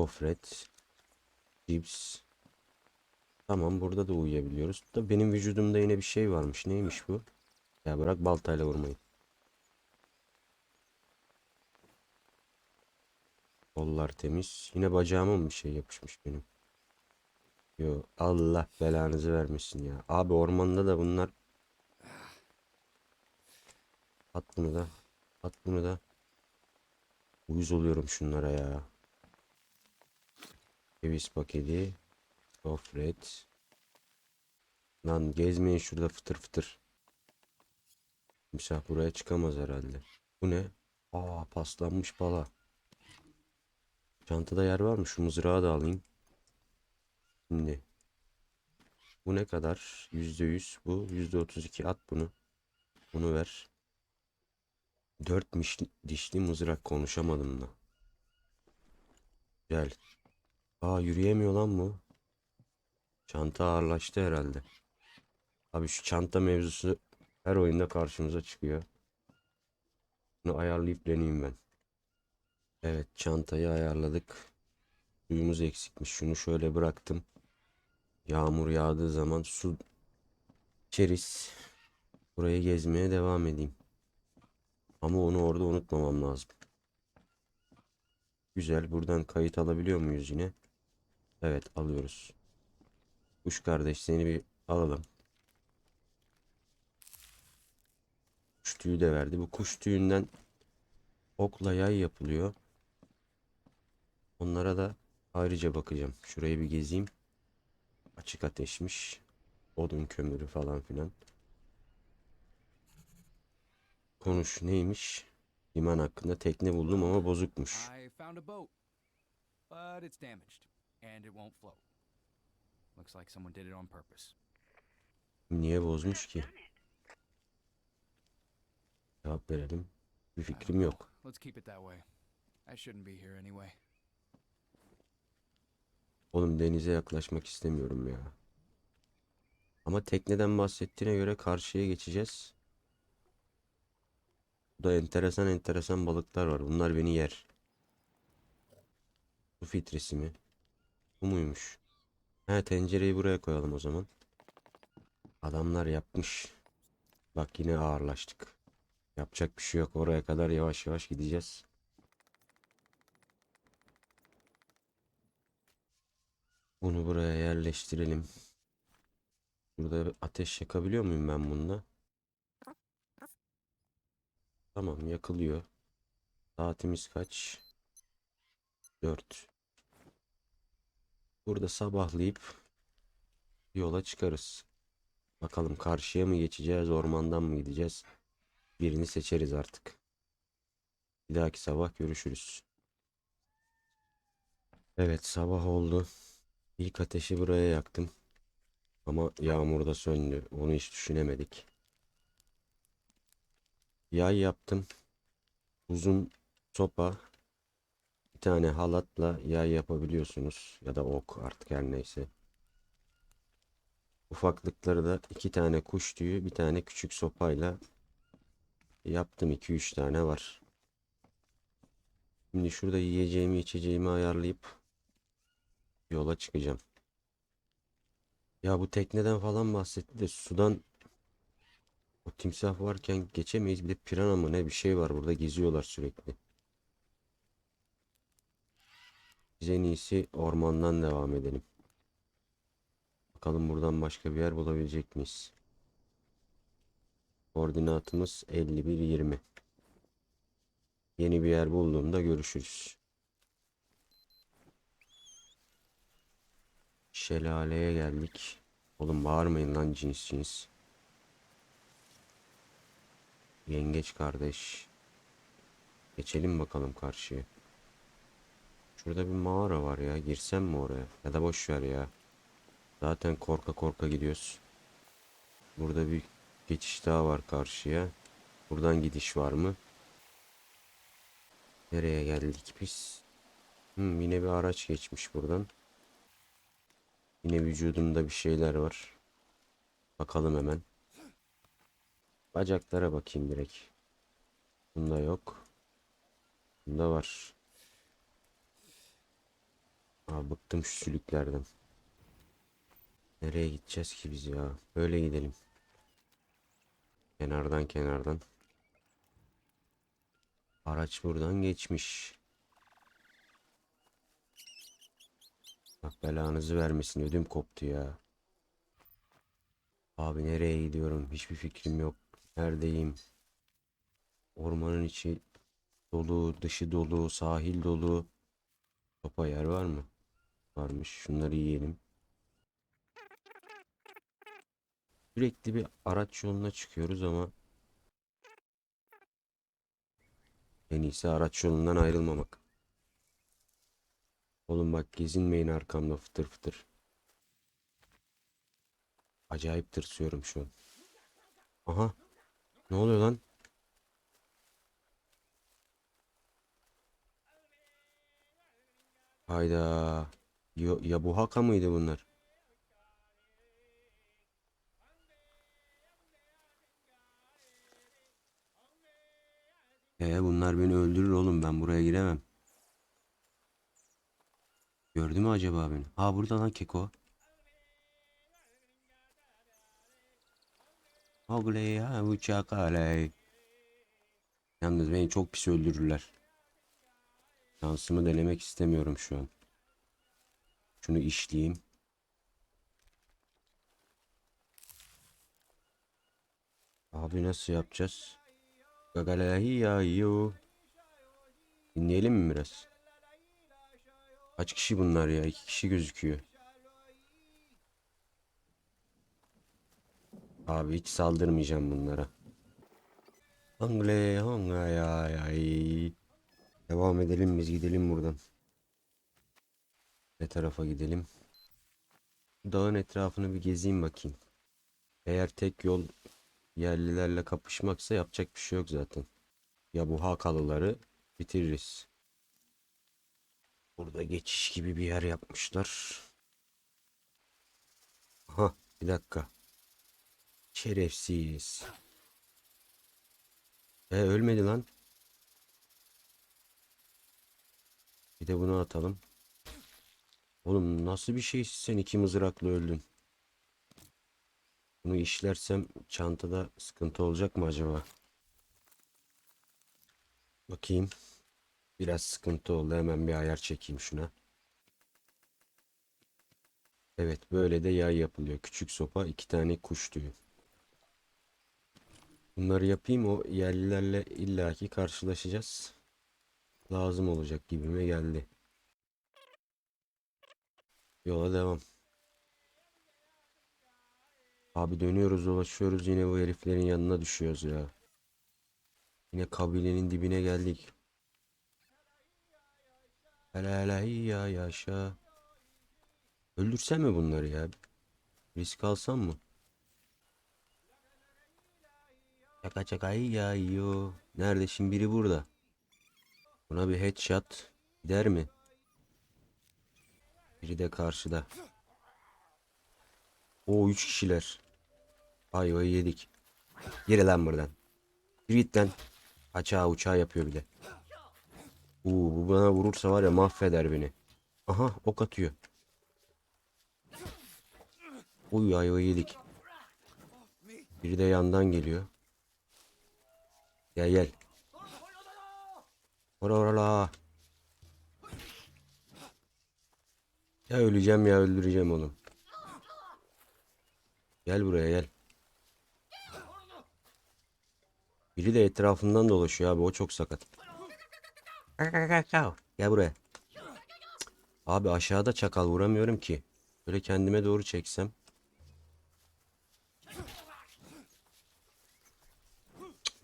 Gofret. Cips. Tamam burada da uyuyabiliyoruz. Da benim vücudumda yine bir şey varmış. Neymiş bu? Ya bırak baltayla vurmayı. Kollar temiz. Yine bacağıma mı bir şey yapışmış benim? Yo Allah belanızı vermesin ya. Abi ormanda da bunlar. At bunu da. At bunu da. Uyuz oluyorum şunlara ya. Ceviz paketi. Gofret. Lan gezmeyin şurada fıtır fıtır. Misah buraya çıkamaz herhalde. Bu ne? Aa paslanmış pala. Çantada yer var mı? Şu mızrağı da alayım. Şimdi. Bu ne kadar? Yüzde yüz. Bu yüzde otuz iki. At bunu. Bunu ver. Dört miş- dişli mızrak konuşamadım da. Gel. Aa yürüyemiyor lan bu. Çanta ağırlaştı herhalde. Abi şu çanta mevzusu her oyunda karşımıza çıkıyor. Bunu ayarlayıp deneyeyim ben. Evet çantayı ayarladık. Suyumuz eksikmiş. Şunu şöyle bıraktım. Yağmur yağdığı zaman su içeriz. Burayı gezmeye devam edeyim. Ama onu orada unutmamam lazım. Güzel. Buradan kayıt alabiliyor muyuz yine? Evet alıyoruz. Kuş kardeş seni bir alalım. Kuş tüyü de verdi. Bu kuş tüyünden okla yay yapılıyor. Onlara da ayrıca bakacağım. Şurayı bir gezeyim. Açık ateşmiş. Odun kömürü falan filan. Konuş neymiş? Liman hakkında tekne buldum ama bozukmuş. And it won't float. Looks like someone did it on purpose. Niye bozmuş ki? Cevap verelim. Bir fikrim yok. Let's keep it that way. I shouldn't be here anyway. Oğlum denize yaklaşmak istemiyorum ya. Ama tekneden bahsettiğine göre karşıya geçeceğiz. Burada enteresan enteresan balıklar var. Bunlar beni yer. Su filtresi mi? Bu muymuş? He tencereyi buraya koyalım o zaman. Adamlar yapmış. Bak yine ağırlaştık. Yapacak bir şey yok. Oraya kadar yavaş yavaş gideceğiz. Bunu buraya yerleştirelim. Burada ateş yakabiliyor muyum ben bunda? Tamam yakılıyor. Saatimiz kaç? 4. Burada sabahlayıp yola çıkarız. Bakalım karşıya mı geçeceğiz, ormandan mı gideceğiz? Birini seçeriz artık. Bir dahaki sabah görüşürüz. Evet sabah oldu. İlk ateşi buraya yaktım. Ama yağmur da söndü. Onu hiç düşünemedik. Yay yaptım. Uzun sopa. Bir tane halatla yay yapabiliyorsunuz. Ya da ok artık her neyse. Ufaklıkları da iki tane kuş tüyü, bir tane küçük sopayla yaptım. 2-3 tane var. Şimdi şurada yiyeceğimi içeceğimi ayarlayıp yola çıkacağım. Ya bu tekneden falan bahsetti de sudan o timsah varken geçemeyiz. Bir de pirana mı ne bir şey var burada geziyorlar sürekli. Biz en iyisi ormandan devam edelim. Bakalım buradan başka bir yer bulabilecek miyiz? Koordinatımız 51-20. Yeni bir yer bulduğumda görüşürüz. Şelaleye geldik. Oğlum bağırmayın lan cins cins. Yengeç kardeş. Geçelim bakalım karşıya. Şurada bir mağara var ya. Girsem mi oraya? Ya da boş ver ya. Zaten korka korka gidiyoruz. Burada bir geçiş daha var karşıya. Buradan gidiş var mı? Nereye geldik biz? Hmm, yine bir araç geçmiş buradan. Yine vücudumda bir şeyler var. Bakalım hemen. Bacaklara bakayım direkt. Bunda yok. Bunda var. Abi bıktım şu sülüklerden. Nereye gideceğiz ki biz ya? Böyle gidelim. Kenardan kenardan. Araç buradan geçmiş. Bak belanızı vermesin ödüm koptu ya. Abi nereye gidiyorum? Hiçbir fikrim yok. Neredeyim? Ormanın içi dolu, dışı dolu, sahil dolu. Topa yer var mı? Varmış. Şunları yiyelim. Sürekli bir araç yoluna çıkıyoruz ama en iyisi araç yolundan ayrılmamak. Oğlum bak gezinmeyin arkamda fıtır fıtır. Acayip tırsıyorum şu an. Aha. Ne oluyor lan? Hayda. Yo, ya bu haka mıydı bunlar? Ee bunlar beni öldürür oğlum ben buraya giremem. Gördü mü acaba beni? Ha burada lan Keko. Ogle ya uçak aley. Yalnız beni çok pis öldürürler. Şansımı denemek istemiyorum şu an. Şunu işleyeyim. Abi nasıl yapacağız? Gagalahi ya yo. Dinleyelim mi biraz? Kaç kişi bunlar ya? İki kişi gözüküyor. Abi hiç saldırmayacağım bunlara. Hangle hangay ay ay. Devam edelim biz gidelim buradan. Ne tarafa gidelim? Dağın etrafını bir gezeyim bakayım. Eğer tek yol yerlilerle kapışmaksa yapacak bir şey yok zaten. Ya bu Hakalıları bitiririz. Burada geçiş gibi bir yer yapmışlar. Aha bir dakika. Şerefsiz. E ölmedi lan. Bir de bunu atalım. Oğlum nasıl bir şey sen iki mızrakla öldün. Bunu işlersem çantada sıkıntı olacak mı acaba? Bakayım. Biraz sıkıntı oldu. Hemen bir ayar çekeyim şuna. Evet böyle de yay yapılıyor. Küçük sopa iki tane kuş tüyü. Bunları yapayım o yerlilerle illaki karşılaşacağız. Lazım olacak gibime geldi. Yola devam. Abi dönüyoruz dolaşıyoruz yine bu heriflerin yanına düşüyoruz ya. Yine kabilenin dibine geldik. Hele ya yaşa. Öldürsem mi bunları ya? Risk alsam mı? Çaka çaka ya yo. Nerede şimdi biri burada. Buna bir headshot gider mi? Biri de karşıda. O üç kişiler. Ayvayı yedik. Yere lan buradan. Lan. Açığa uçağı yapıyor bir de. Uuu bu bana vurursa var ya mahveder beni. Aha ok atıyor. Uy ayvayı yedik. Biri de yandan geliyor. Gel gel. Ora ora la. Ya öleceğim ya öldüreceğim onu. Gel buraya gel. Biri de etrafından dolaşıyor abi o çok sakat. Gel buraya. Abi aşağıda çakal vuramıyorum ki. Böyle kendime doğru çeksem.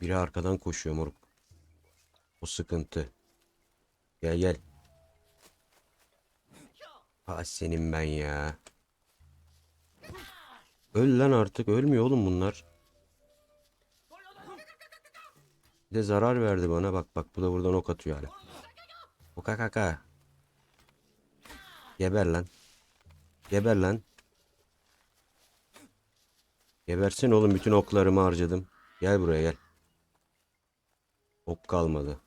Biri arkadan koşuyor moruk. O sıkıntı. Gel gel. Ha senin ben ya. Öl lan artık. Ölmüyor oğlum bunlar. Bir de zarar verdi bana. Bak bak bu da buradan ok atıyor hala. Oka kaka. Geber lan. Geber lan. Gebersin oğlum bütün oklarımı harcadım. Gel buraya gel. Ok kalmadı.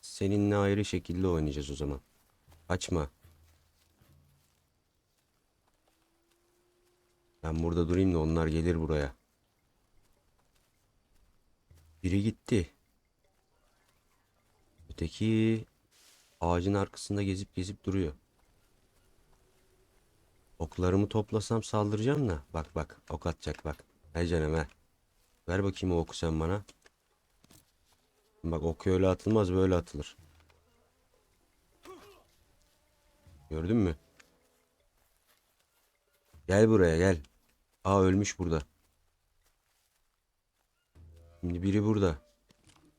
Seninle ayrı şekilde oynayacağız o zaman. Açma. Ben burada durayım da onlar gelir buraya. Biri gitti. Öteki ağacın arkasında gezip gezip duruyor. Oklarımı toplasam saldıracağım da. Bak bak ok atacak bak. Hay canım he. Ver bakayım o oku sen bana. Bak ok öyle atılmaz böyle atılır. Gördün mü? Gel buraya gel. Aa ölmüş burada. Şimdi biri burada.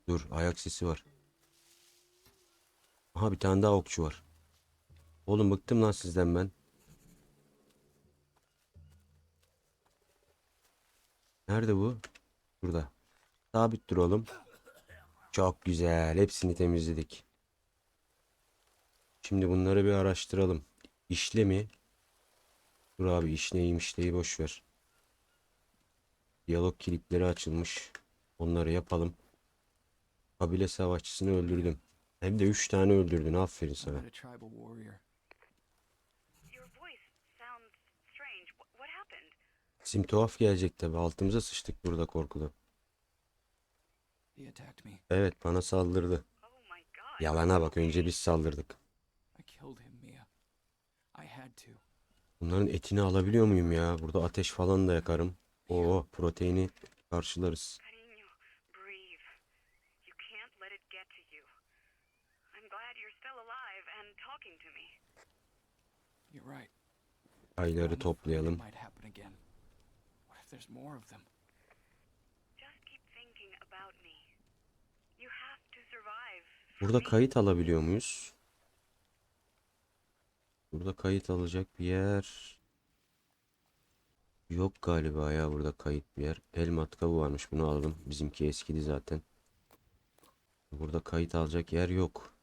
Dur ayak sesi var. Aha bir tane daha okçu var. Oğlum bıktım lan sizden ben. Nerede bu? Burada. Sabit dur oğlum. Çok güzel. Hepsini temizledik. Şimdi bunları bir araştıralım. İşle mi? Dur abi işleyi işleyi boş ver. Diyalog kilitleri açılmış. Onları yapalım. Kabile savaşçısını öldürdüm. Hem de 3 tane öldürdün. Aferin sana. Sim tuhaf gelecek tabi. Altımıza sıçtık burada korkudan. Evet bana saldırdı. Oh. Yalana bak önce biz saldırdık. Bunların etini alabiliyor muyum ya? Burada ateş falan da yakarım. Oo proteini karşılarız. Ayları toplayalım. Burada kayıt alabiliyor muyuz? Burada kayıt alacak bir yer yok galiba ya burada kayıt bir yer. El matkabı varmış bunu aldım. Bizimki eskidi zaten. Burada kayıt alacak yer yok.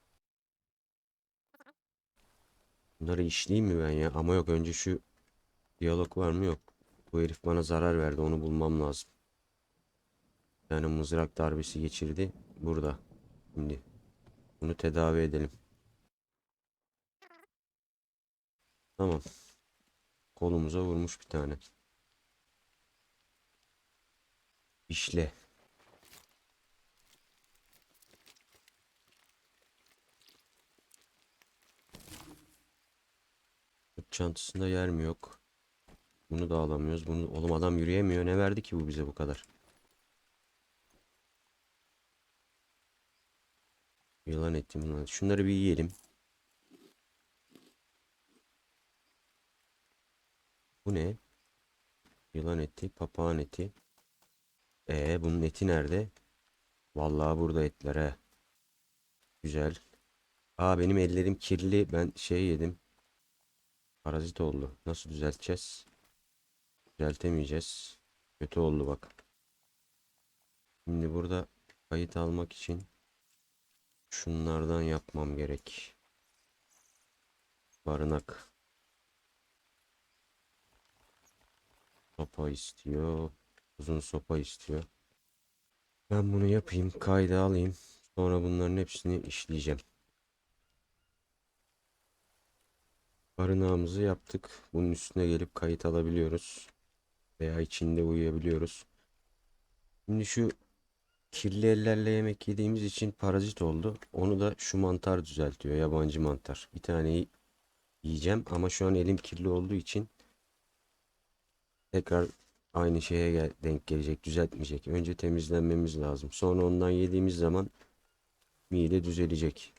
Bunları işleyeyim mi ben ya? Ama yok önce şu diyalog var mı? Yok. Bu herif bana zarar verdi. Onu bulmam lazım. Yani mızrak darbesi geçirdi. Burada. Şimdi bunu tedavi edelim. Tamam. Kolumuza vurmuş bir tane. İşle. Çantasında yer mi yok? Bunu da alamıyoruz. Bunu oğlum adam yürüyemiyor. Ne verdi ki bu bize bu kadar? Yılan bunlar. Şunları bir yiyelim. Bu ne? Yılan eti, papağan eti. Ee, bunun eti nerede? Vallahi burada etler he. Güzel. Aa benim ellerim kirli. Ben şey yedim. Parazit oldu. Nasıl düzelteceğiz? Düzeltemeyeceğiz. Kötü oldu bak. Şimdi burada kayıt almak için şunlardan yapmam gerek. Barınak. Sopa istiyor. Uzun sopa istiyor. Ben bunu yapayım. Kayda alayım. Sonra bunların hepsini işleyeceğim. Barınağımızı yaptık. Bunun üstüne gelip kayıt alabiliyoruz. Veya içinde uyuyabiliyoruz. Şimdi şu kirli ellerle yemek yediğimiz için parazit oldu. Onu da şu mantar düzeltiyor. Yabancı mantar. Bir tane yiyeceğim ama şu an elim kirli olduğu için tekrar aynı şeye gel- denk gelecek, düzeltmeyecek. Önce temizlenmemiz lazım. Sonra ondan yediğimiz zaman mide düzelecek.